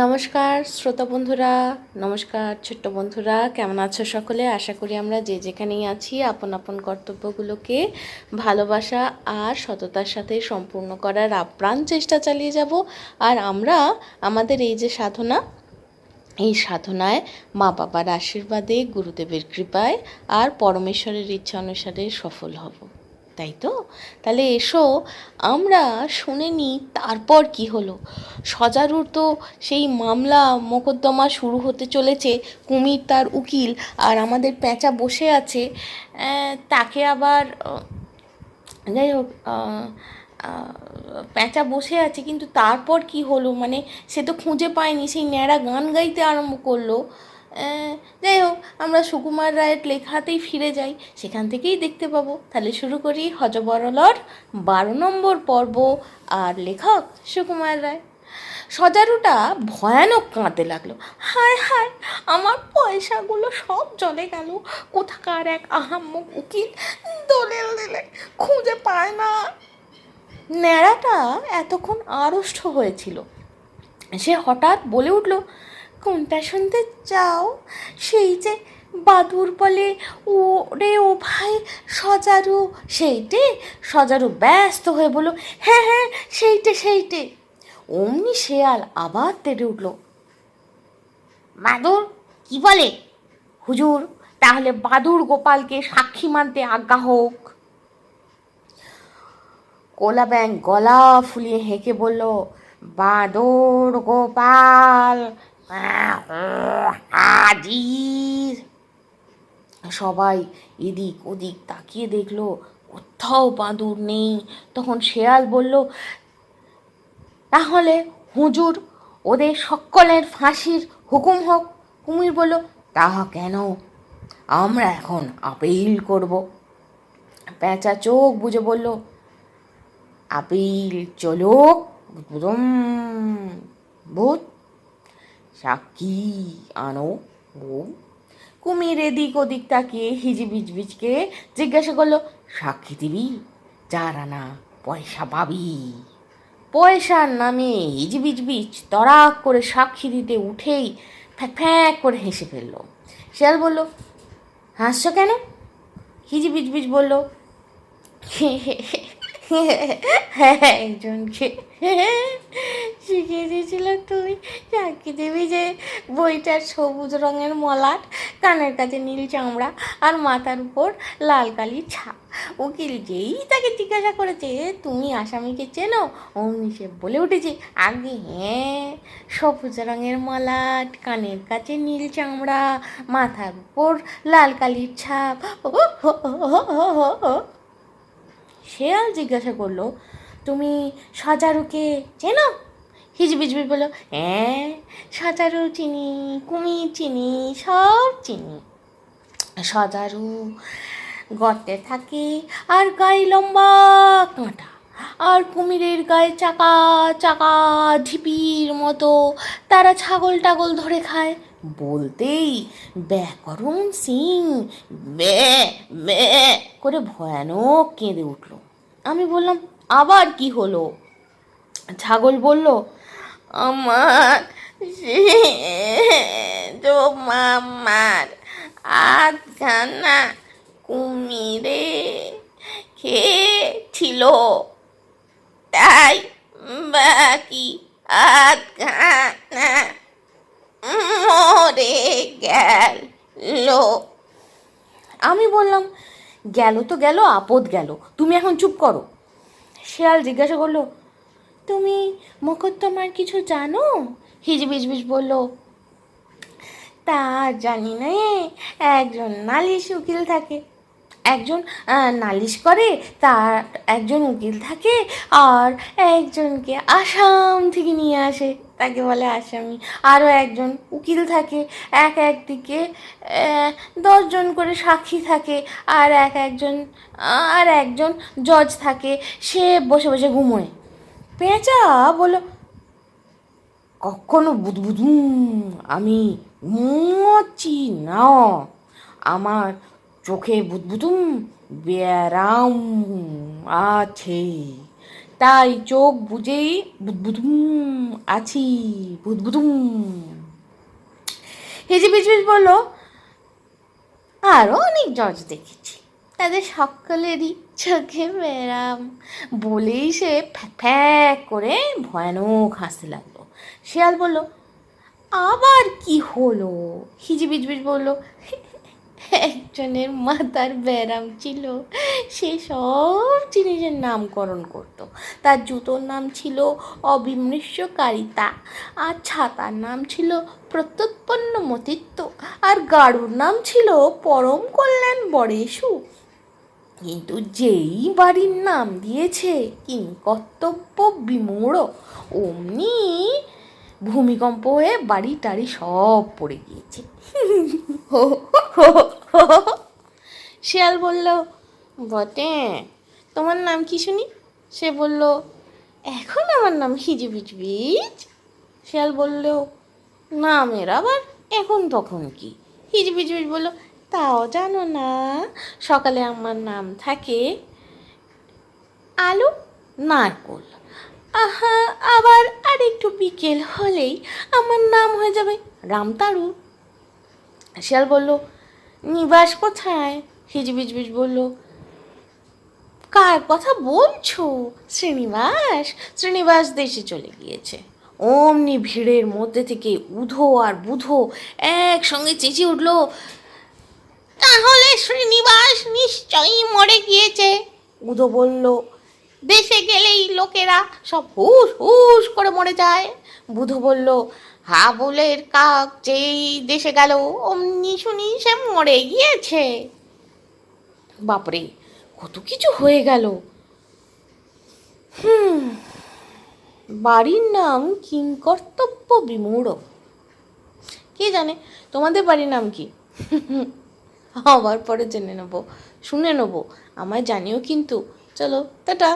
নমস্কার, শ্রোতা বন্ধুরা। নমস্কার, ছোট্ট বন্ধুরা। কেমন আছো সকলে? আশা করি আমরা যে যেখানেই আছি, আপন আপন কর্তব্যগুলোকে ভালোবাসা আর সততার সাথে সম্পূর্ণ করার আপ্রাণ চেষ্টা চালিয়ে যাব। আর আমরা আমাদের এই যে সাধনা, এই সাধনায় মা বাবার আশীর্বাদে, গুরুদেবের কৃপায় আর পরমেশ্বরের ইচ্ছা অনুসারে সফল হব। তাই তো? তাহলে এসো, আমরা শুনে নিই তারপর কি হলো? সজারুর তো সেই মামলা মোকদ্দমা শুরু হতে চলেছে, কুমির তার উকিল আর আমাদের পেঁচা বসে আছে। তাকে আবার যাই হোক প্যাঁচা বসে আছে, কিন্তু তারপর কি হলো? মানে সে তো খুঁজে পায়নি, সেই ন্যাড়া গান গাইতে আরম্ভ করল। যাই হোক, আমরা সুকুমার রায়ের লেখাতেই ফিরে যাই। সেখান থেকেই দেখতে পাবো। তাহলে শুরু করি হজবরলর বারো নম্বর পর্ব। আর লেখক সুকুমার রায়। সজারুটা ভয়ানক কাঁদতে লাগল। হায় হায়, আমার পয়সাগুলো সব জলে গেল। কোথাকার এক আহাম্মক উকিল দলিল দিলে খুঁজে পায় না। ন্যাড়াটা এতক্ষণ আড়ষ্ট হয়েছিল। সে হঠাৎ বলে উঠল কোনটা শুনতে চাও? সেই যে বাদুর বলে ও রে ও ভাই, সজারু। সেইটে? সজারু ব্যস্ত হয়ে বলল হ্যাঁ হ্যাঁ সেইটে সেইটে। অমনি শেয়াল আবার তেড়ে উঠল, বাদুর, কি বলে? হুজুর, তাহলে বাদুর গোপালকে সাক্ষী মানতে আজ্ঞা হোক। কোলা ব্যাং গলা ফুলিয়ে হেঁকে বলল, বাদর গোপাল হাজির। সবাই এদিক ওদিক তাকিয়ে দেখল, কোথাও বাঁদুর নেই। তখন শেয়াল বলল, তাহলে হুজুর, ওদের সকলের ফাঁসির হুকুম হোক। কুমির বলল তাহা কেন? আমরা এখন আপিল করব। পেঁচা চোখ বুঝে বলল, আপিল চলো সাক্ষী, আনো ও কুমির এদিক ওদিক তাকিয়ে হিজিবিজবিজকে জিজ্ঞাসা করল, সাক্ষী দিবি? যার আনা পয়সা পাবি? পয়সার নামে হিজিবিজবিজ তরাক করে সাক্ষী দিতে উঠেই ফ্যাক ফ্যাক করে হেসে ফেলল। শিয়াল বলল, হাসছো কেন? হিজিবিজবিজ বলল একজনকে শিখিয়ে দিয়েছিল তুই। সাক্ষী দেবী যে বইটার সবুজ রঙের মলাট, কানের কাছে নীল চামড়া আর মাথার উপর লাল কালির ছাপ। উকিল যেই তাকে জিজ্ঞাসা করেছে, তুমি আসামিকে চেনো? অমনি সে বলে উঠেছে, আগে হ্যাঁ সবুজ রঙের মলাট, কানের কাছে নীল চামড়া, মাথার উপর লাল কালির ছাপ। ও হো হো হো হো। শেয়াল জিজ্ঞাসা করল, তুমি সাজারুকে চেনো? হিজবিজবি বলল হ্যাঁ সাজারু চিনি, কুমির চিনি, সব চিনি। সজারু গর্তে থাকে আর গায়ে লম্বা কাঁটা, আর কুমিরের গায়ে চাকা চাকা ঢিপির মতো। তারা ছাগল টাগল ধরে খায়। বলতেই ব্যাকরণ সিং। বে বে করে ভয়ানক কেঁদে উঠল। আমি বললাম, আবার কি হলো? ছাগল বলল, আমার মামার আধখানা কুমিরে খেয়েছিল। তাই বাকি আধখানা গেল। আমি বললাম, গেল তো গেল, আপদ গেল। তুমি এখন চুপ করো। শেয়াল জিজ্ঞাসা করল, তুমি মোকদ্দমার কিছু জানো? হিজবিজবিজ বলল, তা জানি না একজন নালিশ উকিল থাকে। একজন নালিশ করে, তার একজন উকিল থাকে আর একজনকে আসাম থেকে নিয়ে আসে, তাকে বলে আসামি। আরও একজন উকিল থাকে, এক একদিকে দশজন করে সাক্ষী থাকে আর এক একজন, আর একজন জজ থাকে, সে বসে বসে ঘুমোয়। পেঁচা বলো কখনো বুদবুদুম, আমি ঘুমোচ্ছি না। আমার চোখে বুদবুদুম, ব্যারাম আছে। তাই চোখ বুঝেই বুদবুদুম আছি, বুদবুদুম। হেজি বিজবিজ বলল আরও অনেক জজ দেখেছি। তাদের সকলেরই চোখে ব্যারাম। বলেই সে ফ্যাক করে ভয়ানক হাসতে লাগল। শিয়াল বলল, আবার কি হলো? হিজিবিজবিজ বলল একজনের মাথার ব্যারাম ছিল, সে সব জিনিসের নামকরণ করত। তার জুতোর নাম ছিল অবিমৃষ্যকারিতা আর ছাতার নাম ছিল প্রত্যুৎপন্ন মতিত্ব আর গাড়ুর নাম ছিল পরম কল্যাণ বরেশু। কিন্তু যেই বাড়ির নাম দিয়েছে কিং কর্তব্য বিমূঢ়, অমনি ভূমিকম্প হয়ে বাড়ি টাড়ি সব পড়ে গিয়েছে। শিয়াল বলল, বটে, তোমার নাম কি শুনি? সে বলল, এখন আমার নাম হিজিবিজবিজ শিয়াল বলল, নামের আবার এখন তখন কি? হিজিবিজবিজ বলল, তাও জানো না, সকালে আমার নাম থাকে আলু নারকোল। আহা, আবার আর একটু বিকেল হলেই আমার নাম হয়ে যাবে রামতারু। শিয়াল বলল, নিবাস কোথায়? হিজবিজবিজ বলল, কার কথা বলছো? শ্রীনিবাস শ্রীনিবাস দেশে চলে গিয়েছে। অমনি ভিড়ের মধ্যে থেকে উধো আর বুধো একসঙ্গে চেঁচিয়ে উঠল, তাহলে শ্রীনিবাস নিশ্চয়ই মরে গিয়েছে। উধো বলল দেশে গেলেই লোকেরা সব হুস হুস করে মরে যায়। বুধো বলল, হাবুলের কাক যেই দেশে গেল, অমনি শুনি সে মরে গিয়েছে। বাপরে, কত কিছু হয়ে গেল। হুম, বাড়ির নাম কিংকর্তব্য বিমূঢ়। কে জানে, তোমাদের বাড়ির নাম কি? আবার পরে জেনে নেব, শুনে নেব, আমায় জানিও কিন্তু। চলো, টাটা।